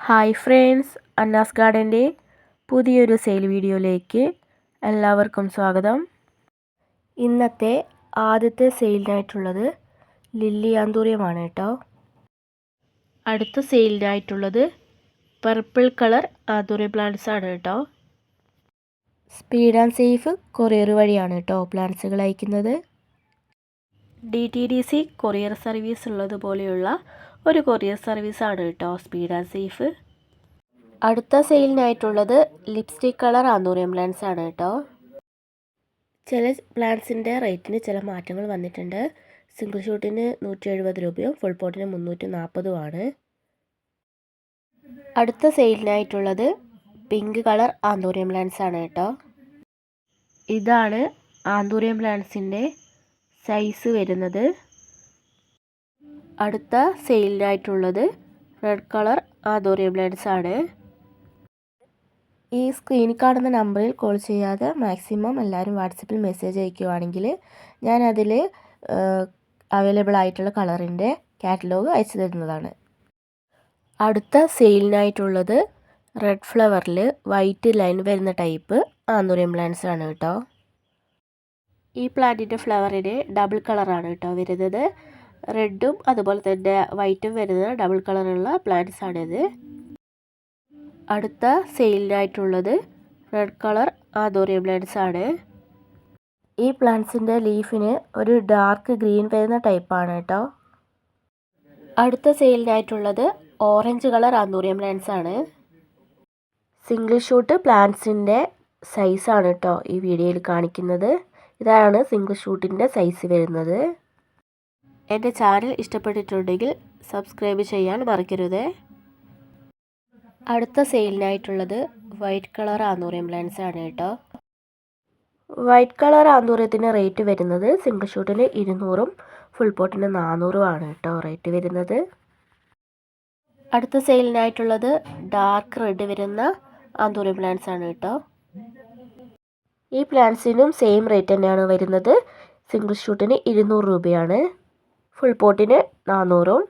Hi friends അന്നാസ് ഗാർഡന്റെ പുതിയൊരു sale വീഡിയോയിലേക്ക് എല്ലാവർക്കും സ്വാഗതം. ഇന്നത്തെ ആദ്യത്തെ സെയിലിനായിട്ടുള്ളത് ലില്ലി ആന്തൂറിയമാണ് കേട്ടോ. അടുത്ത സെയിലിനായിട്ടുള്ളത് പർപ്പിൾ കളർ ആന്തൂറിയ പ്ലാന്റ്സ് ആണ് കേട്ടോ. സ്പീഡ് ആൻഡ് സേഫ് കൊറിയർ വഴിയാണ് കേട്ടോ പ്ലാന്റ്സുകൾ അയക്കുന്നത്. D T D C courier service ഉള്ളതുപോലെയുള്ള ഒരു കൊറിയർ സർവീസാണ് കേട്ടോ സ്പീഡ് ആൻഡ് സേഫ്. അടുത്ത സെയിലിനായിട്ടുള്ളത് ലിപ്സ്റ്റിക് കളർ ആന്തൂറിയം പ്ലാൻസ് ആണ് കേട്ടോ. ചില പ്ലാൻസിന്റെ റേറ്റിന് ചില മാറ്റങ്ങൾ വന്നിട്ടുണ്ട്. സിംഗിൾ ഷൂട്ടിന് നൂറ്റി എഴുപത് രൂപയും ഫുൾ പോട്ടിന് മുന്നൂറ്റി നാൽപ്പതുമാണ് അടുത്ത സെയിലിനായിട്ടുള്ളത് പിങ്ക് കളർ ആന്തൂറിയം പ്ലാൻസ് ആണ് കേട്ടോ. ഇതാണ് ആന്തൂറിയം പ്ലാന്റ്സിന്റെ സൈസ് വരുന്നത്. അടുത്ത സെയിലിനായിട്ടുള്ളത് റെഡ് കളർ ആദോറിയ ബ്ലേഡ്സ് ആണ് ഈ സ്ക്രീനിൽ കാണുന്ന നമ്പറിൽ കോൾ ചെയ്യാതെ മാക്സിമം എല്ലാവരും വാട്സപ്പിൽ മെസ്സേജ് അയക്കുകയാണെങ്കിൽ ഞാൻ അതിൽ അവൈലബിൾ ആയിട്ടുള്ള കളറിന്റെ കാറ്റലോഗ് അയച്ചു തരുന്നതാണ്. അടുത്ത സെയിലിനായിട്ടുള്ളത് റെഡ് ഫ്ലവറിൽ വൈറ്റ് ലൈൻ വരുന്ന ടൈപ്പ് ആന്തൂറിയം പ്ലാന്റ്സ് ആണ് കേട്ടോ. ഈ പ്ലാന്റിന്റെ ഫ്ലവറിന് ഡബിൾ കളറാണ് കേട്ടോ വരുന്നത്. റെഡും അതുപോലെ തന്നെ വൈറ്റും വരുന്ന ഡബിൾ കളറുള്ള പ്ലാന്റ്സ് ആണിത്. അടുത്ത സെയിലിനായിട്ടുള്ളത് റെഡ് കളർ ആദോറിയ പ്ലാന്റ്സ് ആണ്. ഈ പ്ലാന്റ്സിന്റെ ലീഫിന് ഒരു ഡാർക്ക് ഗ്രീൻ വരുന്ന ടൈപ്പാണ് കേട്ടോ. അടുത്ത സെയിലിനായിട്ടുള്ളത് ഓറഞ്ച് കളർ ആന്തൂറിയം പ്ലാന്റ്സ് ആണ്. സിംഗിൾ ഷൂട്ട് പ്ലാന്റ്സിന്റെ സൈസാണ് കേട്ടോ ഈ വീഡിയോയിൽ കാണിക്കുന്നത്. ഇതാണ് സിംഗിൾ ഷൂട്ടിന്റെ സൈസ് വരുന്നത്. എന്റെ ചാനൽ ഇഷ്ടപ്പെട്ടിട്ടുണ്ടെങ്കിൽ സബ്സ്ക്രൈബ് ചെയ്യാൻ മറക്കരുത്. അടുത്ത സെയിലിനായിട്ടുള്ളത് വൈറ്റ് കളർ ആന്തൂറിയം ലെൻസ് ആണ് കേട്ടോ. വൈറ്റ് കളർ ആന്തൂറിയത്തിന് റേറ്റ് വരുന്നത് സിംഗിൾ ഷൂട്ടിന് ഇരുന്നൂറും ഫുൾ പോട്ടിന് നാനൂറും ആണ് കേട്ടോ റേറ്റ് വരുന്നത്. അടുത്ത സെയിലിനായിട്ടുള്ളത് ഡാർക്ക് റെഡ് വരുന്ന ആന്തൂറിയം പ്ലാന്റ്സ് ആണ് കേട്ടോ. ഈ പ്ലാന്റ്സിനും സെയിം റേറ്റ് തന്നെയാണ് വരുന്നത്. സിംഗിൾ ഷൂട്ടിന് ഇരുന്നൂറ് രൂപയാണ്. ഫുൾ പോട്ടിന് നാനൂറും